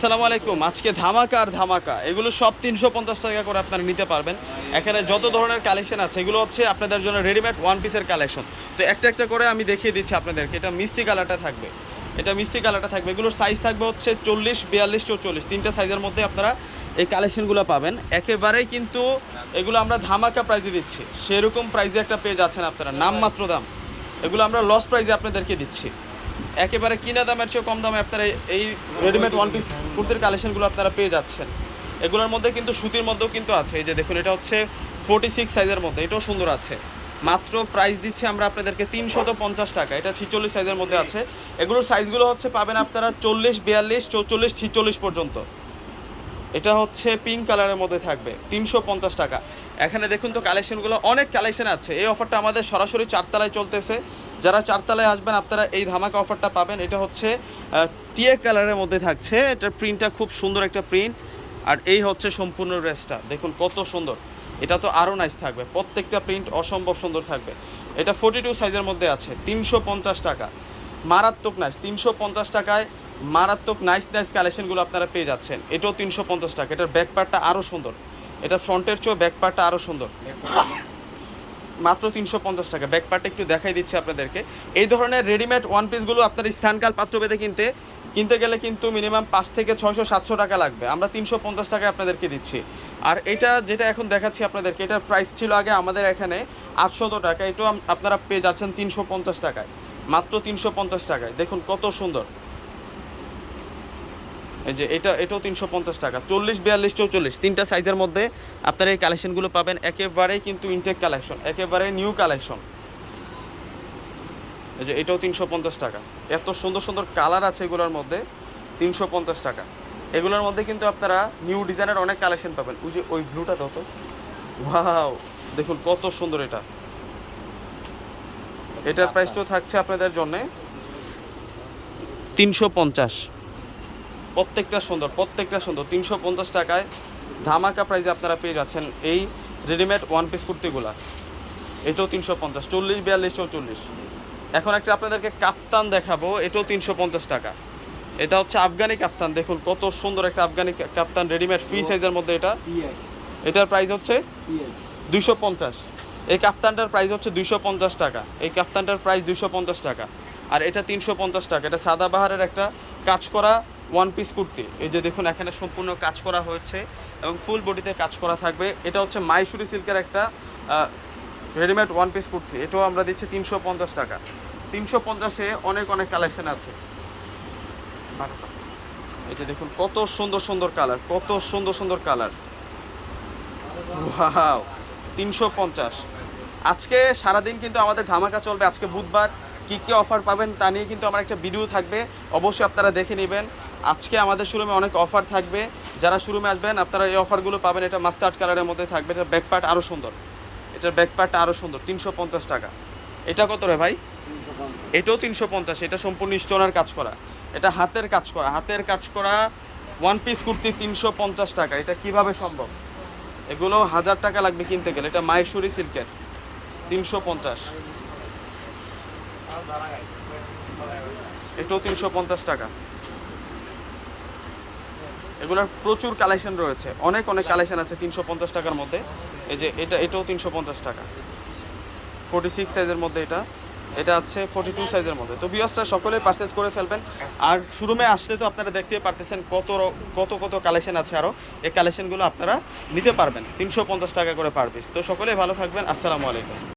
আসসালামু আলাইকুম। আজকে ধামাকা আর ধামাকা। এগুলো সব তিনশো পঞ্চাশ টাকা করে আপনারা নিতে পারবেন। এখানে যত ধরনের কালেকশন আছে, এগুলো হচ্ছে আপনাদের জন্য রেডিমেড ওয়ান পিসের কালেকশন তো একটা একটা করে আমি দেখিয়ে দিচ্ছি আপনাদেরকে। এটা মিষ্টি কালারটা থাকবে। এটা মিষ্টি কালারটা থাকবে। এগুলোর সাইজ থাকবে হচ্ছে চল্লিশ, বিয়াল্লিশ, চৌচল্লিশ। তিনটা সাইজের মধ্যে আপনারা এই কালেকশনগুলো পাবেন। একেবারেই কিন্তু এগুলো আমরা ধামাকা প্রাইজে দিচ্ছি। সেরকম প্রাইজে একটা পেজ আছেন আপনারা? নামমাত্র দাম। এগুলো আমরা লস প্রাইজে আপনাদেরকে দিচ্ছি। একেবারে কিনা দামের চেয়ে কম দামে আপনারা এই- রেডিমেড ওয়ান পিস কুর্তির কালেকশনগুলো আপনারা পেয়ে যাচ্ছেন। এগুলোর মধ্যে কিন্তু সুতির মধ্যেও কিন্তু আছে। এই যে দেখুন এটা হচ্ছে ফোর্টি সিক্স সাইজের মধ্যে এটাও সুন্দর আছে। মাত্র প্রাইস দিচ্ছি আমরা আপনাদেরকে তিনশত পঞ্চাশ টাকা এটা ছিচল্লিশ সাইজের মধ্যে আছে। এগুলোর সাইজগুলো হচ্ছে পাবেন আপনারা চল্লিশ বিয়াল্লিশ চৌচল্লিশ ছিচল্লিশ পর্যন্ত। এটা হচ্ছে পিঙ্ক কালারের মধ্যে থাকবে তিনশো পঞ্চাশ টাকা। এখানে দেখুন তো কালেকশনগুলো অনেক কালেকশন আছে। এই অফারটা আমাদের সরাসরি চারতলায় চলতেছে। যারা চারতলায় আসবেন, আপনারা এই ধামাকা অফারটা পাবেন। এটা হচ্ছে টিএ কালারের মধ্যে থাকছে। এটার প্রিন্টটা খুব সুন্দর একটা প্রিন্ট আর এই হচ্ছে সম্পূর্ণ ড্রেসটা দেখুন কত সুন্দর। এটা তো আরও নাইস থাকবে। প্রত্যেকটা প্রিন্ট অসম্ভব সুন্দর থাকবে। এটা ফোর্টি টু সাইজের মধ্যে আছে। তিনশো পঞ্চাশ টাকা। মারাত্মক নাইস তিনশো পঞ্চাশ টাকায় মারাত্মক নাইস নাইস কালেকশনগুলো আপনারা পেয়ে যাচ্ছেন। এটাও তিনশো পঞ্চাশ টাকা। এটার ব্যাকপারটা আরও সুন্দর। এটা ফ্রন্টের চেয়েও ব্যাক পার্টটা আরও সুন্দর। মাত্র তিনশো পঞ্চাশ টাকা। ব্যাক পার্টটা একটু দেখাই দিচ্ছি আপনাদেরকে। এই ধরনের রেডিমেড ওয়ান পিসগুলো আপনার স্থানকাল পাত্রভেদে কিনতে কিনতে গেলে কিন্তু মিনিমাম পাঁচ থেকে ছয়শো, সাতশো টাকা লাগবে। আমরা তিনশো পঞ্চাশ টাকায় আপনাদেরকে দিচ্ছি। আর এটা যেটা এখন দেখাচ্ছি আপনাদেরকে, এটার প্রাইস ছিল আগে আমাদের এখানে আটশত টাকা। এটাও আপনারা পেয়ে যাচ্ছেন তিনশো পঞ্চাশ টাকায়। মাত্র তিনশো পঞ্চাশ টাকায়। দেখুন কত সুন্দর। যে এটা, এটাও তিনশো পঞ্চাশ টাকা। চল্লিশ, বিয়াল্লিশ, চৌচল্লিশ, তিনটা সাইজের মধ্যে আপনারা এই কালেকশনগুলো পাবেন। একেবারেই কিন্তু ইনটেক কালেকশন একেবারে নিউ কালেকশন এই যে এটাও তিনশো পঞ্চাশ টাকা। এত সুন্দর সুন্দর কালার আছে এগুলোর মধ্যে, তিনশো পঞ্চাশ টাকা। এগুলোর মধ্যে কিন্তু আপনারা নিউ ডিজাইনের অনেক কালেকশন পাবেন। ওই যে, ওই ব্লুটা দাও তো। ওয়াও দেখুন কত সুন্দর এটা। এটার প্রাইসটাও থাকছে আপনাদের জন্যে তিনশো পঞ্চাশ। প্রত্যেকটা সুন্দর প্রত্যেকটা সুন্দর। তিনশো পঞ্চাশ টাকায় ধামাকা প্রাইজে আপনারা পেয়ে যাচ্ছেন এই রেডিমেড ওয়ান পিস কুর্তিগুলা। এটাও তিনশো পঞ্চাশ চল্লিশ বিয়াল্লিশ চৌচল্লিশ। এখন একটা আপনাদেরকে কাফতান দেখাবো এটাও তিনশো পঞ্চাশ টাকা। এটা হচ্ছে আফগানি কাফতান দেখুন কত সুন্দর একটা আফগানি কাফতান রেডিমেড ফ্রি সাইজের মধ্যে এটা। এটার প্রাইস হচ্ছে দুইশো পঞ্চাশ। এই কাফতানটার প্রাইস হচ্ছে দুইশো পঞ্চাশ টাকা। এই কাফতানটার প্রাইস দুইশো পঞ্চাশ টাকা। আর এটা তিনশো পঞ্চাশ টাকা। এটা সাদাবাহারের একটা কাজ করা ওয়ান পিস কুর্তি। এই যে দেখুন, এখানে সম্পূর্ণ কাজ করা হয়েছে এবং ফুল বডিতে কাজ করা থাকবে। এটা হচ্ছে মাইসুরি সিল্কের একটা রেডিমেড ওয়ান পিস কুর্তি। এটাও আমরা দিচ্ছি তিনশো পঞ্চাশ টাকা। তিনশো পঞ্চাশে অনেক অনেক কালেকশন আছে। এই যে দেখুন, কত সুন্দর সুন্দর কালার কত সুন্দর সুন্দর কালার তিনশো পঞ্চাশ। আজকে সারাদিন কিন্তু আমাদের ধামাকা চলবে। আজকে বুধবার কি কি অফার পাবেন তা নিয়ে কিন্তু আমার একটা ভিডিও থাকবে। অবশ্যই আপনারা দেখে নেবেন। আজকে আমাদের শোরুমে অনেক অফার থাকবে। যারা শোরুমে আসবেন আপনারা এই অফারগুলো পাবেন। এটা মাস্টার্ড কালারের মধ্যে থাকবে। এটার ব্যাক পার্ট আরও সুন্দর। এটার ব্যাক পার্টটা আরও সুন্দর। তিনশো পঞ্চাশ টাকা। এটা কত রে ভাই? এটাও তিনশো পঞ্চাশ। এটা সম্পূর্ণ স্টোনার কাজ করা। এটা হাতের কাজ করা। হাতের কাজ করা ওয়ান পিস কুর্তি তিনশো পঞ্চাশ টাকা। এটা কীভাবে সম্ভব? এগুলো হাজার টাকা লাগবে কিনতে গেলে। এটা মায়েশ্বরী সিল্কের তিনশো পঞ্চাশ। এটাও তিনশো পঞ্চাশ টাকা। এগুলোর প্রচুর কালেকশন রয়েছে। অনেক অনেক কালেকশন আছে তিনশো পঞ্চাশ টাকার মধ্যে। এই যে এটা এটাও তিনশো পঞ্চাশ টাকা। ফোর্টি সিক্স সাইজের মধ্যে এটা। এটা আছে ফোর্টি টু সাইজের মধ্যে। তো বিয়সরা সকলে পারচেস করে ফেলবেন। আর শোরুমে আসলে তো আপনারা দেখতে পারতেছেন কত কত কত কালেকশন আছে আরও এই কালেকশনগুলো আপনারা নিতে পারবেন। তিনশো পঞ্চাশ টাকা করে পার পিস তো সকলে ভালো থাকবেন। আসসালামু আলাইকুম।